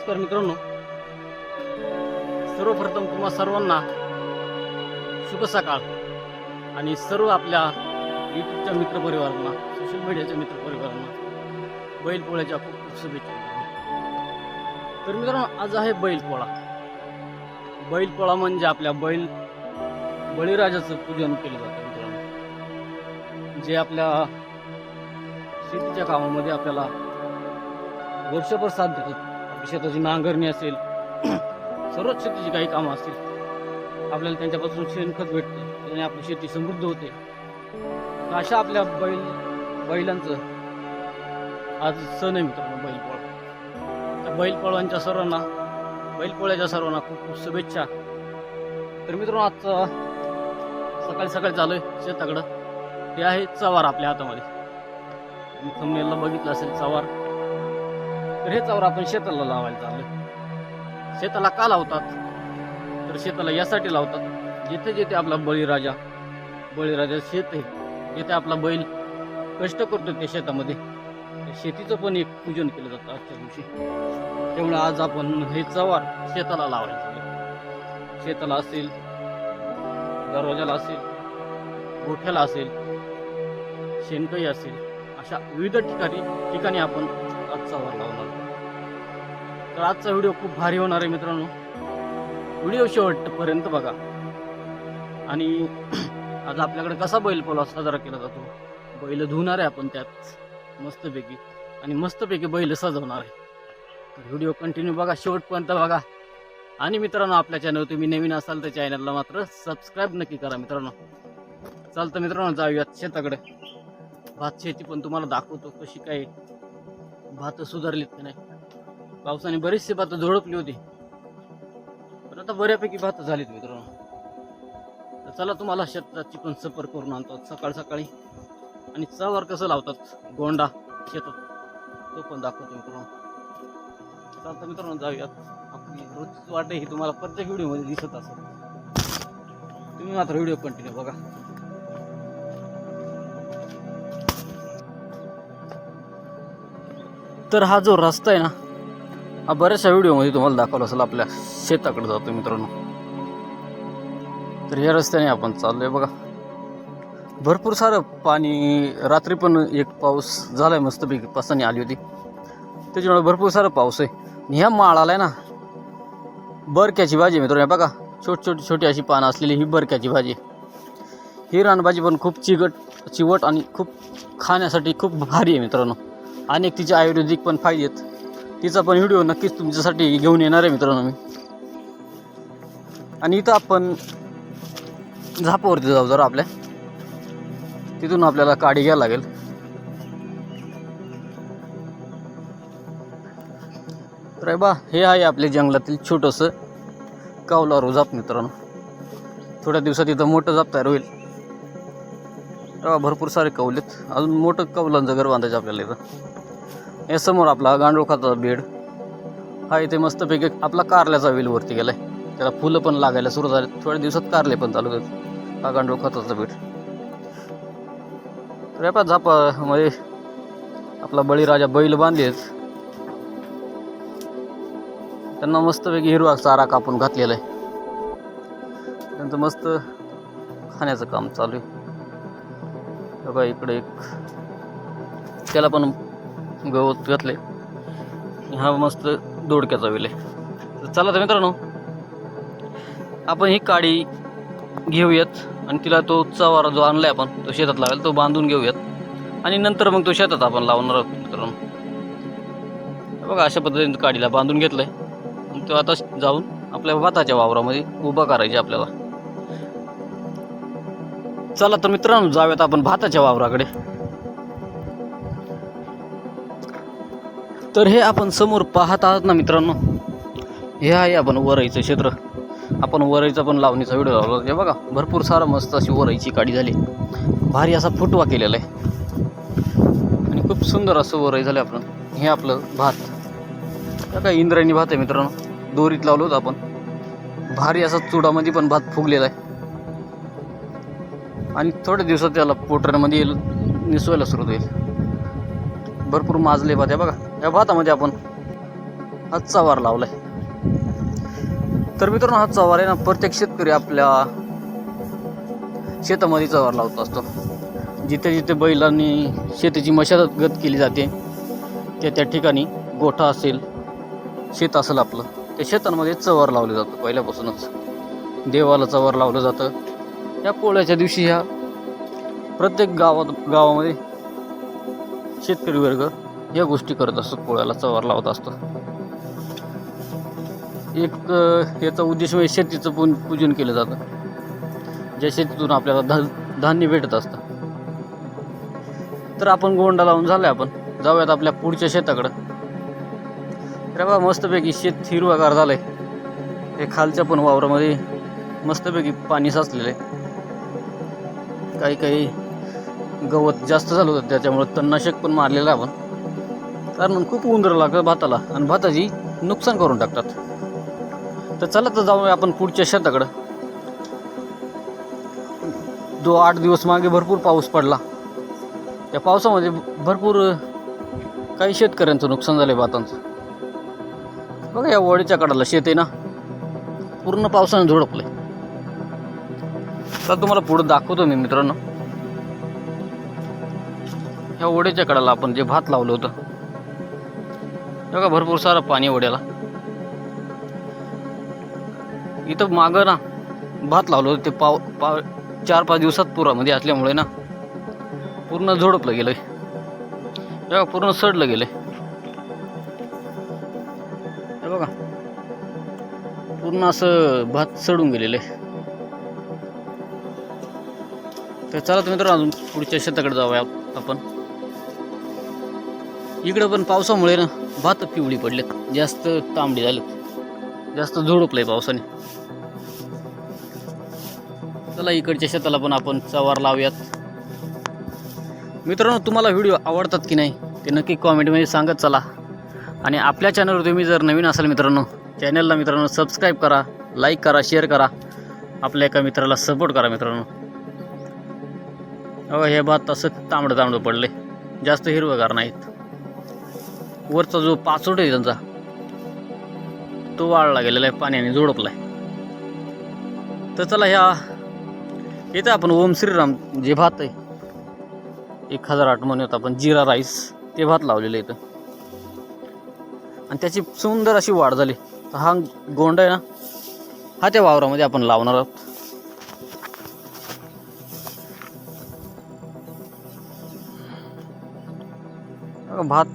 नमस्कार मित्रांनो. सर्वप्रथम तुम्हा सर्वांना शुभ सकाळ आणि सर्व आपल्या युट्यूबच्या मित्रपरिवारांना सोशल मीडियाच्या मित्रपरिवारांना बैलपोळ्याच्या खूप खूप शुभेच्छा. तर मित्रांनो आज आहे बैलपोळा बैलपोळा म्हणजे आपल्या बैल बळीराजाचं पूजन केलं जातं मित्रांनो. जे आपल्या शेतीच्या कामामध्ये आपल्याला वर्षभर साथ देतात. आपली शेताची नांगरणी असेल सर्वच शेतीची काही कामं असतील आपल्याला त्यांच्यापासून शेणखत भेटतं त्याने आपली शेती समृद्ध होते. अशा आपल्या बैल बैलांचं आज सण आहे मित्रांनो बैलपोळा. त्या बैलपोळांच्या सर्वांना बैलपोळ्याच्या सर्वांना खूप खूप शुभेच्छा. तर मित्रांनो आजचा सकाळी सकाळी चालू आहे शेताकडं. ते आहे चवार आपल्या हातामध्ये. तुम्ही thumbnail बघितलं असेल चवार. तर हे चवार आपण शेताला लावायला चाललोय. शेताला का लावतात? तर शेताला यासाठी लावतात. जिथे जिथे आपला बळीराजा बळीराजा शेत आहे जिथे आपला बैल कष्ट करतो त्या शेतामध्ये शेतीचं पण एक पूजन केलं जातं आजच्या दिवशी. त्यामुळे आज आपण हे चवार शेताला लावायला चाललोय. शेताला असेल दरवाजाला असेल गोठ्याला असेल शेणकई असेल अशा विविध ठिकाणी ठिकाणी आपण आजचा वर लावणार तर आजचा व्हिडिओ खूप भारी होणार आहे मित्रांनो. व्हिडिओ शेवटपर्यंत बघा. आणि आज आपल्याकडे कसा बैल पोला साजरा केला जातो? बैल धुणार आहे आपण त्यात मस्तपैकी. आणि मस्तपैकी बैल सजवणार आहे. तर व्हिडिओ कंटिन्यू बघा शेवटपर्यंत बघा. आणि मित्रांनो आपल्या चॅनल तुम्ही नवीन असाल तर चॅनलला मात्र सबस्क्राईब नक्की करा मित्रांनो. चालतं मित्रांनो जाऊयात शेताकडे. भात शेती पण तुम्हाला दाखवतो कशी काय भात सुधारलीत की नाही? पावसाने बरीचशी भात झोडपली होती. पण आता बऱ्यापैकी भात झालीत मित्रांनो. तर चला तुम्हाला शेताची पण सफर करून आणतो. सकाळ सकाळी. आणि चवर कसं लावतात? गोंडा शेतात. तो पण दाखवतो मित्रांनो. चालतं मित्रांनो जाऊयात. आपली रोजची वाट ही तुम्हाला प्रत्येक व्हिडिओमध्ये दिसत असेल. तुम्ही मात्र व्हिडिओ कंटिन्यू बघा. तर हा जो रस्ता आहे ना हा बऱ्याचशा व्हिडिओमध्ये तुम्हाला दाखवला असेल आपल्या शेताकडे जातो मित्रांनो. तर या रस्त्याने आपण चाललोय बघा. भरपूर सारं पाणी रात्री पण एक पाऊस झालाय मस्तपैकी पसानी आली होती. त्याच्यामुळे भरपूर सारं पाऊस आहे. ह्या माळाला आहे ना बरक्याची भाजी आहे मित्रांनो. बघा छोटी छोटी छोटी अशी पानं असलेली ही बरक्याची भाजी आहे. ही रानभाजी पण खूप चिकट चिवट आणि खूप खाण्यासाठी खूप भारी आहे मित्रांनो. अनेक तिचे आयुर्वेदिक पण फायदे आहेत. तिचा पण व्हिडिओ नक्कीच तुमच्यासाठी घेऊन येणार आहे मित्रांनो मी. आणि इथं आपण झापावरती जाऊ जरा आपल्या. तिथून आपल्याला काडी घ्यायला लागेल. तर बा हे आहे आपल्या जंगलातील छोटंसं कावलारू जाप मित्रांनो. थोड्या दिवसात इथं मोठं जाप तयार होईल. तेव्हा भरपूर सारे कवलेत अजून मोठं कौलांचं घर बांधायचं आपल्याला इथं. हे समोर आपला खताचा बेड. हा इथे मस्तपैकी आपला कारल्याचा वेल वरती गेलाय. त्याला फुलं पण लागायला सुरू झाले थोड्या दिवसात कारले पण चालू आहेत हा खताचा बेड. रेपा झापा म्हणजे आपला बळीराजा बैल बांधलेत त्यांना मस्तपैकी हिरवा चारा कापून घातलेला आहे. त्यांचं मस्त खाण्याचं काम चालू आहे. बघा इकडे एक. त्याला पण गवत घातले हा मस्त दोडक्याचा वेल आहे. चला तर मित्रांनो आपण ही काडी घेऊयात आणि तिला तो चवारा जो आणला आहे आपण तो शेतात लावेल तो बांधून घेऊयात. आणि नंतर मग तो शेतात आपण लावणार आहोत मित्रांनो. बघा अशा पद्धतीने काडीला बांधून घेतलं आहे तो आता जाऊन आपल्या भाताच्या वावरामध्ये उभा करायचे आपल्याला. चला तर मित्रांनो जाऊयात आपण भाताच्या वावराकडे. तर हे आपण समोर पाहत आहात ना मित्रांनो. हे आहे आपण वरईचं क्षेत्र. आपण वरईचा पण लावणीचा व्हिडिओ लावला हे बघा भरपूर सारं मस्त अशी वरईची काडी झाली. भारी असा फुटवा केलेला आहे. आणि खूप सुंदर असं वरई झालं आपण हे आपलं भात. काय इंद्रायणी भात आहे मित्रांनो. दोरीत लावलो होतं आपण. भारी असा चुडामध्ये पण भात फुगलेला आहे. आणि थोड्या दिवसात त्याला पोटऱ्यांमध्ये येईल निसवायला सुरू होईल. भरपूर माजले भात आहे बघा या भातामध्ये आपण. हा चवार लावलाय. तर मित्रांनो हा चवार आहे ना प्रत्येक शेतकरी आपल्या शेतामध्ये चवार लावत असतो. जिथे जिथे बैलांनी शेतीची मशागत केली जाते त्या त्या ठिकाणी गोठा असेल शेत असेल आपलं त्या शेतांमध्ये चवार लावलं जातं पहिल्यापासूनच. देवाला चवार लावलं जातं. या पोळ्याच्या दिवशी ह्या प्रत्येक गावात गावामध्ये शेतकरी वर्ग या गोष्टी करत असतो पोळ्याला चवार लावत असतो एक याचा उद्देश म्हणजे शेतीचं पून पूजन केलं जातं. ज्या शेतीतून आपल्याला धा धान्य भेटत असतं. तर आपण गोंडा लावून झालं आपण. जाऊयात आपल्या पुढच्या शेताकडं. तर बा मस्तपैकी शेत हिरवागार झालं आहे हे खालच्या पण वावरामध्ये मस्तपैकी पाणी साचलेलं आहे. काही काही गवत जास्त झालं होतं त्याच्यामुळे तणनाशक पण मारलेलं आहे आपण. कारण खूप उंदर लागतं भाताला आणि भाताची नुकसान करून टाकतात. तर चला तर जाऊया आपण पुढच्या शेताकडं. दो आठ दिवस मागे भरपूर पाऊस पडला. त्या पावसामध्ये भरपूर काही शेतकऱ्यांचं नुकसान झालं भातांचं. बघा या वडीच्या कडाला शेत आहे ना. पूर्ण पावसाने झोडपलं तर तुम्हाला पुढं दाखवतो मी मित्रांनो. ह्या ओढ्याच्या कडाला आपण जे भात लावलं होतं. बघा भरपूर सारं पाणी ओढ्याला इथं मागं ना भात लावलं होतं ते पाव पाव चार पाच दिवसात पुरामध्ये असल्यामुळे ना पूर्ण झोडपलं गेलं बघा पूर्ण सडलं गेलं हे बघा पूर्ण असं भात सडून गेलेलं आहे. तर चला तुम्ही तर अजून पुढच्या शेताकडे जाऊया आपण. इकडं पण पावसामुळे ना भात पिवळी पडलेत. जास्त तांबडी झालेत जास्त झोडपलंय पावसाने. चला इकडच्या शेताला पण आपण चवार लावूयात. मित्रांनो तुम्हाला व्हिडिओ आवडतात की नाही ते नक्की कॉमेंटमध्ये सांगत चला. आणि आपल्या चॅनलवर तुम्ही जर नवीन असाल मित्रांनो चॅनलला मित्रांनो सबस्क्राईब करा लाईक करा शेअर करा. आपल्या एका मित्राला सपोर्ट करा मित्रांनो. अहो हे भात असं तांबडं तांबडं पडले जास्त हिरवगार नाहीत. वरचा जो पाचोट आहे त्यांचा तो वाळला गेलेला आहे पाण्याने झोडपलाय. तर चला ह्या येतं आपण ओम श्रीराम जे भात आहे एक हजार आठ म्हणत आपण जिरा राईस ते भात लावलेलं इथं. आणि त्याची सुंदर अशी वाढ झाली. तर हा गोंड आहे ना हा त्या वावरामध्ये आपण लावणार आहोत. भात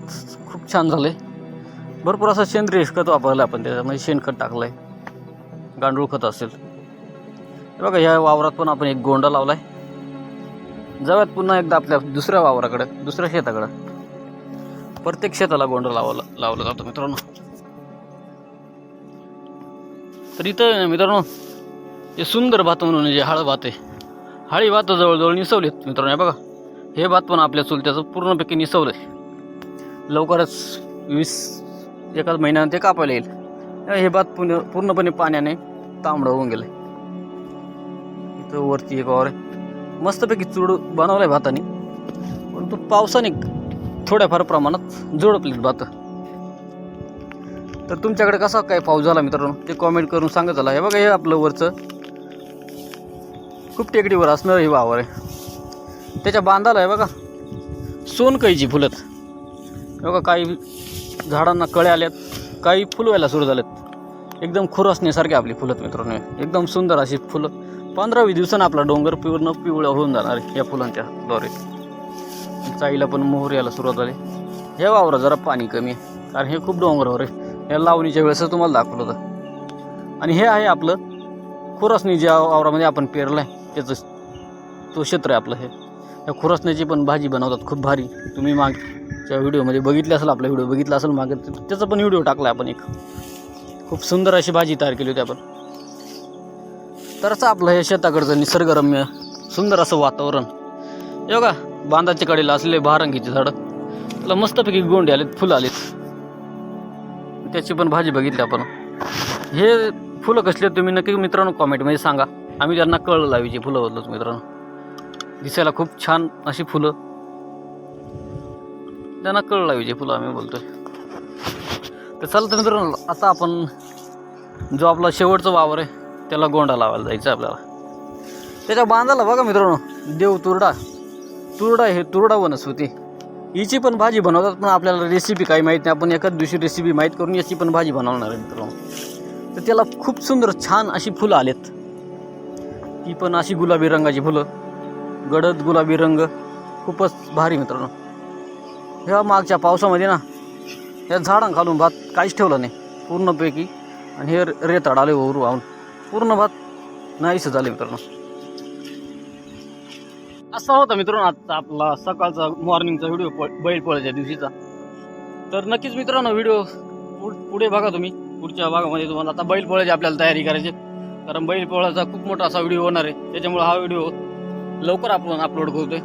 छान झालं आहे भरपूर असं सेंद्रिय खत वापरलं आपण त्याच्यामध्ये शेणखत टाकलंय. गांडूळ खत असेल. बघा ह्या वावरात पण आपण एक गोंडा आहे जाऊयात पुन्हा एकदा आपल्या दुसऱ्या वावराकडे दुसऱ्या शेताकडं. प्रत्येक शेताला गोंडा लावला लावला जातो मित्रांनो. तर इथं ना मित्रांनो हे सुंदर भात म्हणून जे हळ भात आहे हळी भात जवळजवळ निसवलेत मित्रांनो हे बघा. हे भात पण आपल्या चुलत्याचं पूर्णपैकी निसवलं आहे लवकरच वीस एकाच महिन्यानं ते कापायला येईल. हे भात पूर्ण पूर्णपणे पाण्याने तांबडं होऊन गेलं इथं वरती एक वावर आहे. मस्तपैकी चूड आहे भाताने. परंतु पावसाने थोड्याफार प्रमाणात जोडपलीत भात. तर तुमच्याकडे कसा काय पाऊस झाला मित्रांनो? ते कॉमेंट करून सांगत झाला हे बघा हे आपलं वरचं खूप टेकडीवर असणार हे वावर आहे. त्याच्या बांधाला आहे बघा. सोनकळीची फुलत बघा काही झाडांना कळे आल्यात काही फुलं व्हायला सुरू झालेत. एकदम खुरसण्यासारखे आपली फुलं मित्रांनो. एकदम सुंदर अशी फुलं. पंधरावी दिवसानं आपला डोंगर पूर्ण पिवळं होऊन जाणार या फुलांच्या द्वारे. चाईला पण मोहर यायला सुरुवात झाली. हे वावरं जरा पाणी कमी आहे कारण हे खूप डोंगरावर आहे. या लावणीच्या वेळेस तुम्हाला दाखवलं होतं. आणि हे आहे आपलं खुरसणी ज्या वावरामध्ये आपण पेरलं आहे त्याचं तो क्षेत्र आहे आपलं हे. या खुरसण्याची पण भाजी बनवतात खूप भारी. तुम्ही माग त्या व्हिडिओमध्ये बघितलं असेल आपला व्हिडिओ बघितला असेल मागे त्याचा पण व्हिडिओ टाकला आपण एक. खूप सुंदर अशी भाजी तयार केली होती आपण. तर असं आपलं हे शेताकडचं निसर्गरम्य सुंदर असं वातावरण. हे बघा बांधाच्या कडेला असलेले भारंगीचे झाडं. त्याला मस्तपैकी गोंडे आलेत फुलं आलेत. त्याची पण भाजी बघितली आपण. हे फुलं कसले तुम्ही नक्की मित्रांनो कॉमेंटमध्ये सांगा. आम्ही त्यांना कळलं लावायची फुलं बदलत मित्रांनो. दिसायला खूप छान अशी फुलं. त्यांना कळलं पाहिजे फुलं आम्ही बोलतोय. तर चला तर मित्रांनो आता आपण जो आपला शेवटचा वावर आहे त्याला गोंडा लावायला जायचं आपल्याला. त्याच्या बांधाला बघा मित्रांनो देव तुरडा. तुरडा हे तुरडा वनस्पती हिची पण भाजी बनवतात पण आपल्याला रेसिपी काही माहीत नाही. आपण एकाच दिवशी रेसिपी माहीत करून याची पण भाजी बनवणार आहे मित्रांनो. तर त्याला खूप सुंदर छान अशी फुलं आलेत. ती पण अशी गुलाबी रंगाची फुलं. गडद गुलाबी रंग. खूपच भारी मित्रांनो. ह्या मागच्या पावसामध्ये ना या झाडां खालून भात काहीच ठेवलं नाही पूर्णपैकी. आणि हे रेताड आले वर वाहून. पूर्ण भात नाहीच झाले मित्रांनो. असा होता मित्रांनो आजचा आपला सकाळचा मॉर्निंगचा व्हिडिओ बैलपोळ्याच्या दिवशीचा. तर नक्कीच मित्रांनो व्हिडिओ पुढे बघा तुम्ही. पुढच्या भागामध्ये तुम्हाला आता बैलपोळ्याची आपल्याला तयारी करायची कारण बैलपोळ्याचा खूप मोठा असा व्हिडिओ होणार आहे. त्याच्यामुळे हा व्हिडिओ लवकर आपण अपलोड करतोय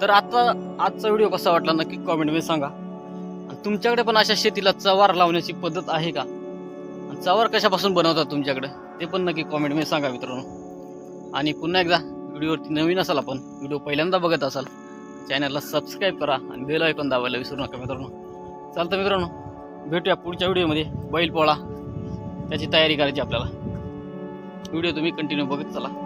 तर आता आजचा व्हिडिओ कसा वाटला नक्की कॉमेंटमध्ये सांगा. आणि तुमच्याकडे पण अशा शेतीला चवार लावण्याची पद्धत आहे का? आणि चवार कशापासून बनवतात तुमच्याकडे? ते पण नक्की कॉमेंटमध्ये सांगा मित्रांनो. आणि पुन्हा एकदा व्हिडिओवरती नवीन असाल आपण व्हिडिओ पहिल्यांदा बघत असाल चॅनलला सबस्क्राईब करा आणि बेल ऐकून दाबायला विसरू नका मित्रांनो. चालतं मित्रांनो भेटूया पुढच्या व्हिडिओमध्ये. बैल पोळा त्याची तयारी करायची आपल्याला. व्हिडिओ तुम्ही कंटिन्यू बघत चला.